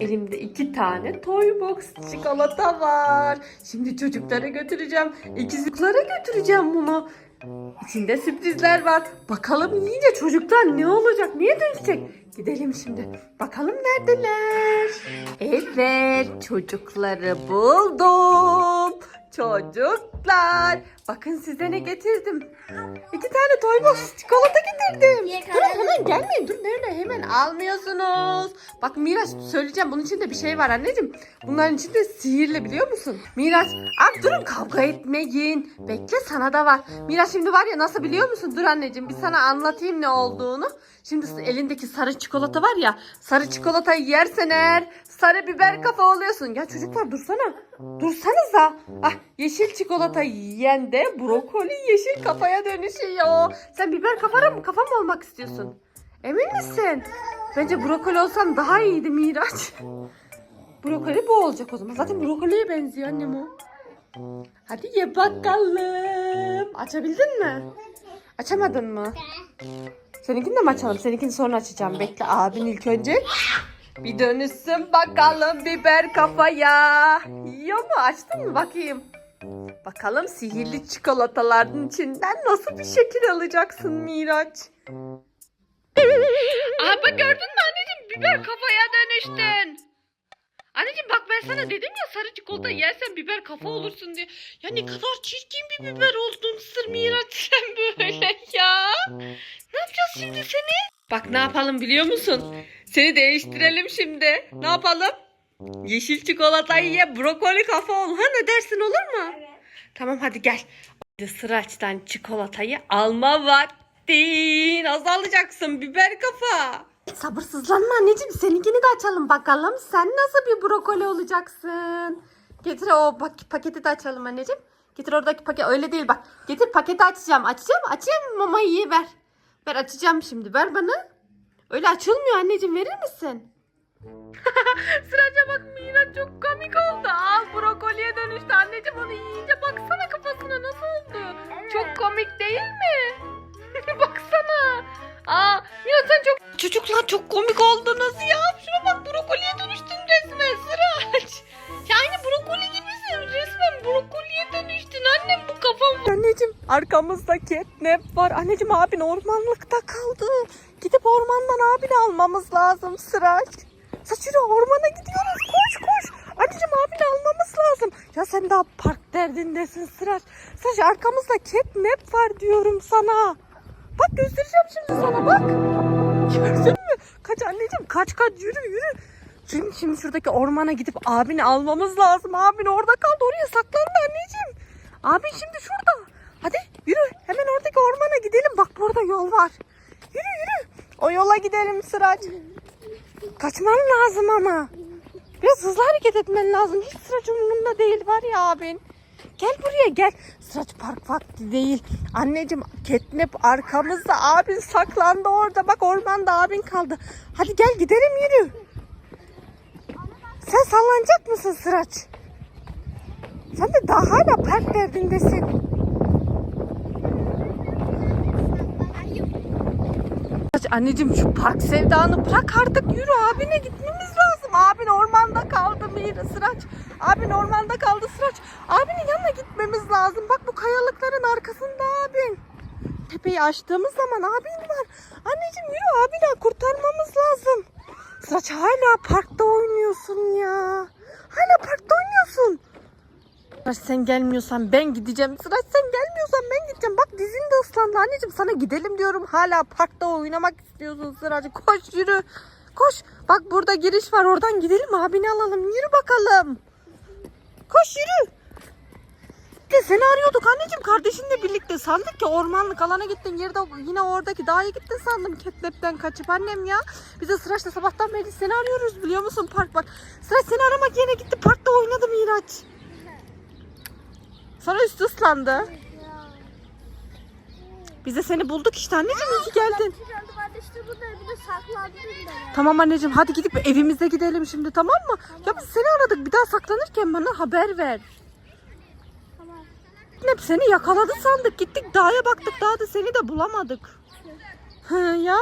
Elimde iki tane Toy Box çikolata var. Şimdi çocuklara götüreceğim. İkizliklara götüreceğim bunu. İçinde sürprizler var. Bakalım yiyince çocuklar ne olacak? Niye dönüşecek? Gidelim şimdi. Bakalım neredeler? Evet çocukları buldum. Çocuklar. Bakın size ne getirdim. İki tane Toy Box çikolata getirdim. Durun hemen gelmeyin. Dur nerede? Hemen almıyorsunuz. Bak Miraç söyleyeceğim. Bunun içinde bir şey var anneciğim. Bunların içinde sihirli biliyor musun? Miraç. Abi durun kavga etmeyin. Bekle sana da var. Miraç şimdi var ya nasıl biliyor musun? Dur anneciğim bir sana anlatayım ne olduğunu. Şimdi elindeki sarı çikolata var ya. Sarı çikolatayı yersen eğer sarı biber kafa oluyorsun. Ya çocuklar dursana. Dursanıza. Ah yeşil çikolata yiyen de brokoli yeşil kafaya dönüşüyor. Sen biber kafara mı kafa mı olmak istiyorsun? Emin misin? Bence brokoli olsan daha iyiydi Miraç. Brokoli bu olacak o zaman. Zaten brokoliye benziyor annem o. Hadi ye bakalım. Açabildin mi? Açamadın mı? Seninkini de mi açalım? Seninkini sonra açacağım. Bekle abin ilk önce. Bir dönüşsün bakalım biber kafaya. Yiyor mu? Açtın mı? Bakayım. Bakalım sihirli çikolataların içinden nasıl bir şekil alacaksın Miraç? Abi gördün mü anneciğim biber kafaya dönüştün. Anneciğim bak ben sana dedim ya sarı çikolata yersen biber kafa olursun diye. Ya ne kadar çirkin bir biber oldun sır Miraç sen böyle ya. Ne yapacağız şimdi seni? Bak ne yapalım biliyor musun? Seni değiştirelim şimdi. Ne yapalım? Yeşil çikolatayı ye brokoli kafa ol. Ha ne dersin olur mu? Tamam hadi gel. Hadi Sıraçtan çikolatayı alma vaktin. Azalacaksın biber kafa. Sabırsızlanma anneciğim. Seninkini de açalım bakalım. Sen nasıl bir brokoli olacaksın? Getir o bak, paketi de açalım anneciğim. Getir oradaki paket. Öyle değil bak. Getir paketi açacağım. Açacağım. Açayım mamayı ver. Ver açacağım şimdi. Ver bana. Öyle açılmıyor anneciğim. Verir misin? Sıraca bak Mira çok komik oldu. Al brokoliye dönüştü. Anneciğim onu yiyince baksana kafasına nasıl oldu. Çok komik değil mi? baksana. Aa Mira sen çok... Çocuklar çok komik oldunuz ya. Şuna bak brokoliye dönüştün resmen Sıraç. Ya aynı brokoli gibisin. Resmen brokoliye dönüştün. Annem bu kafam... Anneciğim arkamızda catnap var. Anneciğim abin ormanlıkta kaldı. Gidip ormandan abini almamız lazım Sıraç. Saç yürü ormana gidiyoruz. Koş koş. Anneciğim abini almamız lazım. Ya sen daha park derdindesin Sıraç. Saç arkamızda catnap var diyorum sana. Bak göstereceğim şimdi sana bak. Gördün mü? Kaç anneciğim kaç kaç yürü yürü. Çünkü şimdi şuradaki ormana gidip abini almamız lazım. Abin orada kaldı oraya saklandı anneciğim. Abin şimdi şurada. Hadi yürü hemen oradaki ormana gidelim. Bak burada yol var. Yürü yürü. O yola gidelim Sıraç. Kaçman lazım ama. Biraz hızlı hareket etmen lazım. Hiç sıraç umurunda değil var ya abin. Gel buraya gel. Sıraç park vakti değil. Anneciğim ketnep arkamızda. Abin saklandı orada. Bak ormanda abin kaldı. Hadi gel gidelim yürü. Sen sallanacak mısın Sıraç? Sen de daha hala park derdindesin. Anneciğim şu park sevdanı bırak artık yürü abine gitmemiz lazım. Abin ormanda kaldı Mira Sıraç. Abin ormanda kaldı Sıraç. Abinin yanına gitmemiz lazım. Bak bu kayalıkların arkasında abin. Tepeyi açtığımız zaman abin var. Anneciğim yürü abine kurtarmamız lazım. Sıraç hala parkta oynuyorsun ya. Hala parkta oynuyorsun. Sıraç sen gelmiyorsan ben gideceğim. Sıraç dizin de ıslandı anneciğim. Sana gidelim diyorum. Hala parkta oynamak istiyorsun Sıraç. Koş yürü. Koş. Bak burada giriş var. Oradan gidelim abini alalım. Yürü bakalım. Koş yürü. De seni arıyorduk anneciğim kardeşinle birlikte sandık ki ormanlık alana gittin yerde yine oradaki dağa gittin sandım ketlepten kaçıp annem ya. Biz de Sıraç'la sabahtan beri seni arıyoruz biliyor musun park bak. Sıraç seni aramak yerine gitti parkta oynadı Miraç. Sonra üstü ıslandı. Biz de seni bulduk işte anneciğim iyi ki geldin. İşte burada saklandım ben. Tamam anneciğim hadi gidip evimize gidelim şimdi tamam mı? Ya biz seni aradık bir daha saklanırken bana haber ver. Tamam. Hep seni yakaladı sandık gittik dağa baktık daha da seni de bulamadık. Hı ya